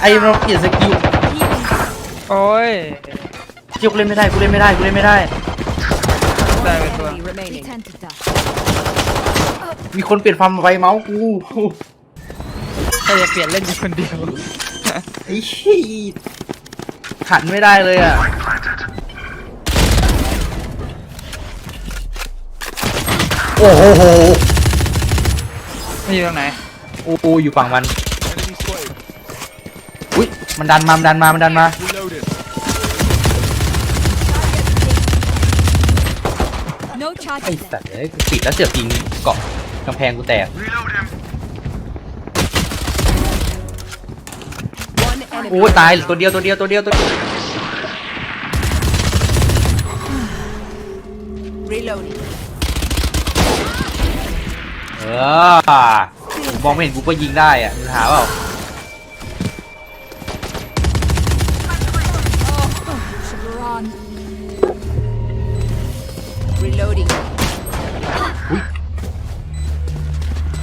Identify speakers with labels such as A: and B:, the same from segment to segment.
A: ไอเราเปลี่ยนสกิล
B: โอ้ย
A: เกี่ยวกูเล่นไม่ได้กูเล่นไม่ได้กูเล่นไม่ได้
B: ได้ไปตัว
C: Enemy remaining.
A: มีคนเปลี่ยนความไวเมาส์กู
B: ถ้าจะเปลี่ยนเล่นอยู่คนเดียว
A: ไอ้ชี้หันไม่ได้เลยอะโอ้โหโห
B: ไม่อยู่ตรงไหน
A: โอ้โหอยู่ฝั่งมัน มันดันมา มันดันมา มันดันมา
D: Reloading.
E: No
A: ไอ้
E: charges
A: สัต
E: left.
A: ว์เอ้ยกูปิดแล้วเสือกยิงเกาะกำแพงกูแตก
C: One enemy.
A: โอ้ยตายตัวเดียวตัวเดียวตัวเดียวตัวเดียว
C: Reloading.
A: เออกูมองไม่เห็นกูก็ยิงได้อะมึงหาเปล่า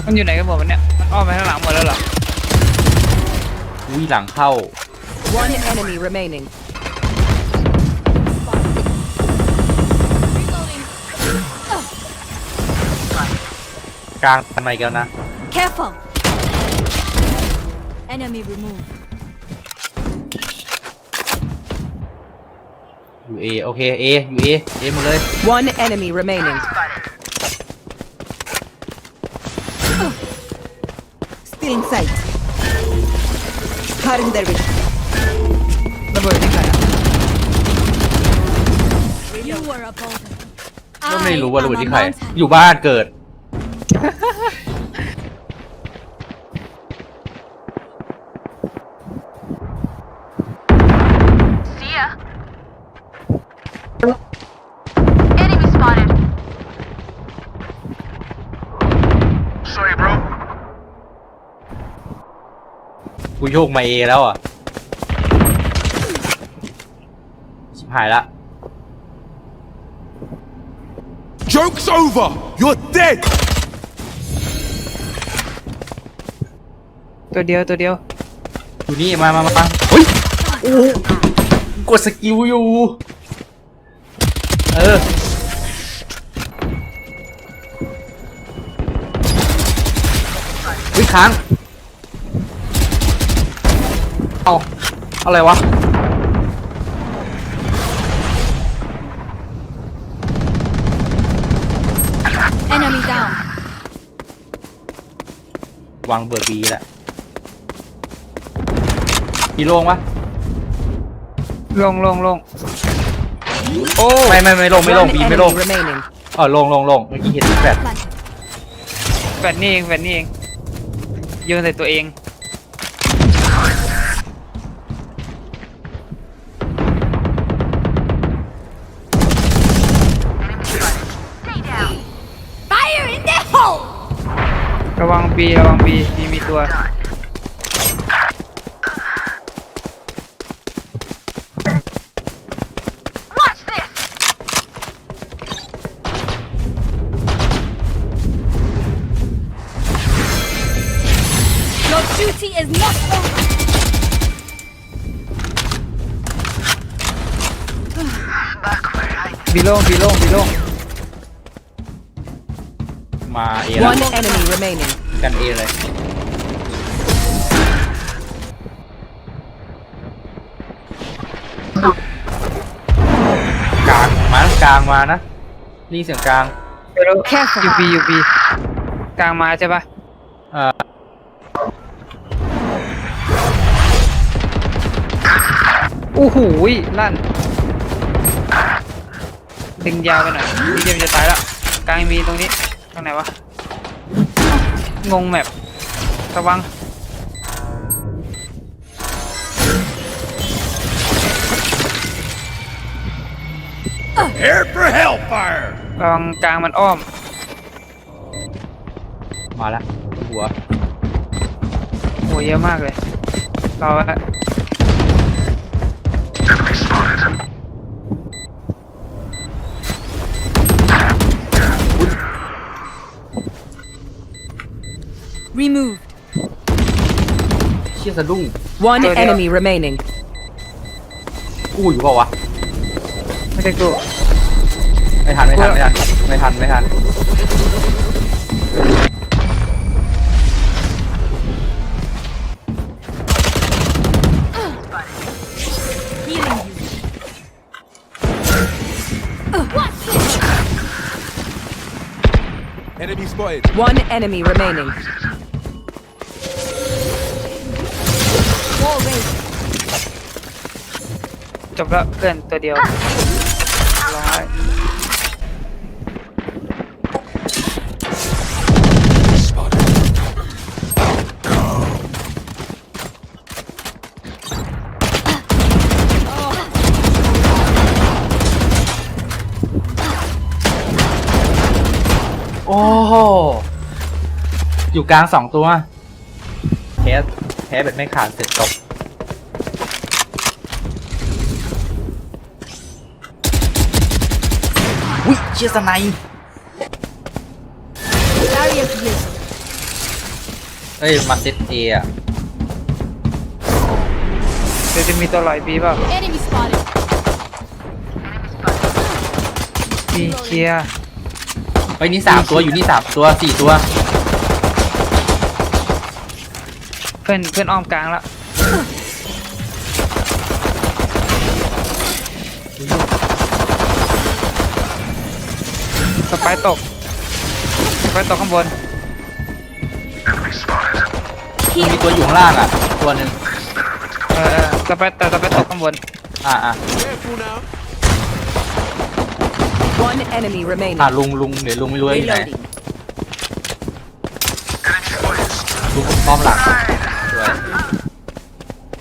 B: มันอยู่ไหนกันหมดมันเนี่ย มันอ้อมไปข้างหลังหมดแล้วเหรอ
A: อุ้ยหลังเข้า
C: One enemy remaining.
E: Reloading.
A: กลางทำไมกันนะ
E: Careful. Enemy removed.
A: อยู่เอโอเคเออยู่เอเอหมดเลย
C: One enemy remaining. Still in sight. Cutting their vision.
B: ระเบิดที่ไหนอะ
E: You were a boulder.
A: ก็ไม่รู้ว่าระเบิด
E: I am
A: ที่
E: a
A: ใคร
E: mountain.
A: อยู่บ้านเกิด กูโยกมาเอแล้วอะชิบหายละ
D: Joke's over. You're dead.
B: ตัวเดียวตัวเดียว
A: อยู่นี่มามามามาเฮ้ยโอ้โหกดสกิลอยู่ เออ วิค้าง เอาอะไรวะ
E: Enemy down.
A: วางเบอร์บีแหละมีโล่งปะ
B: ลงลงลง
A: โอ้ไม่ไม่ไม่ลงไม่ลง
C: One
A: บีไม่ลง
C: enemy remaining.
A: เออลงลงลงเมื่อกี้เห็นแฟด
E: Planted.
B: แฟนนี่เองแฟนนี่เองโยนใส่ตัวเอง ตัว
F: Watch this.
E: 'Your duty is not over.
B: บีโล่งบีโล่งบีโล่ง
A: มาเอแล้ว
C: One enemy remaining.
A: กันเอเลย กลางมานะนี่เสียงกลาง
B: เดี๋ยวยูบียูบีกลางมาใช่ปะ
A: เอ่อ
B: โอ้โหลั่นดึงยาวไปหน่อยดีเจมจะตายแล้วกลางมีตรงนี้ตรงไหนวะงงแมประวัง
D: Here for hellfire.
B: ระวังกลางมันอ้อม
A: มาแล้วหัว
B: โหเยอะมากเลยรอไว้
E: Removed.
A: ชี่ยสะดุ้ง
C: One
B: Go down.
C: enemy remaining.
A: กู้อยู่เปล่าวะ
B: ไม่ใช่กู
A: ไม่ทันไม่ทันไม่ทันไม่ทันไม่ทัน
E: Healing you. Watch this.
D: Enemy spotted.
C: One enemy remaining.
E: Wall raised.
B: จบแล้วเพื่อนตัวเดียว อ้
A: โหอยู่กลางสองตัวแพ้แพ้แบบไม่ขาดเสร็จจบอุ้ยเชียสไนป์
E: Barrier here.
A: เอ้ย มาเซตเออะ
B: เดี๋ยวจะมีตัวลอยบีเปล่า
E: Enemy spotted.
B: บีเคลียร์
A: เฮ้ยนี่สามตัวอยู่นี่สามตัวสี่ตัว
B: เพื่อนเพื่อนอ้อมกลางแล้วสไปร์ตกสไปร์ตกข้างบน
A: มีตัวอยู่ข้างล่างอะ ตัวหนึ่ง
B: เออเออสไปร์แต่สไปร์ตกข้างบน
A: อ่าอ่า
D: Careful now.
C: One enemy remaining.
A: อ่าลุงลุงเดี๋ยวลุงไม่รู้ว่าอยู่ไหน
C: Reloading.
A: ลุงป้อมหลังสวย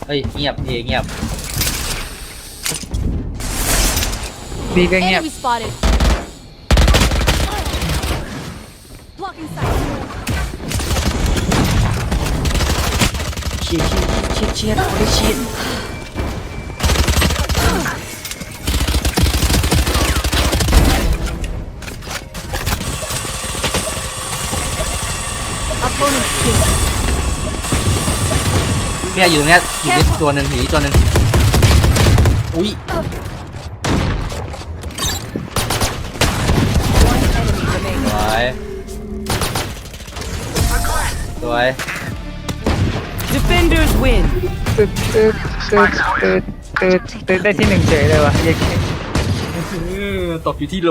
A: เฮ้ยเงียบเอเงียบ
B: บีก็เงียบ
E: Enemy spotted. Blocking sight.
A: เชียเชียเชียเชียโอ้ยเชีย
E: Opponent
A: เนี่ยอยู่ตรงเนี้ยอยู่นี่ตัวหนึ่งอยู่นี่ตัวหนึ่งอุ้ย
C: One enemy remaining.
A: สวยสวย
C: Defenders win.
B: ตึ๊ดตึ๊ดตึ๊ดตึ๊ดตึ๊ดตึ๊ดได้ที่หนึ่งเฉยเลยวะเย้
A: ตกอยู่ที่โล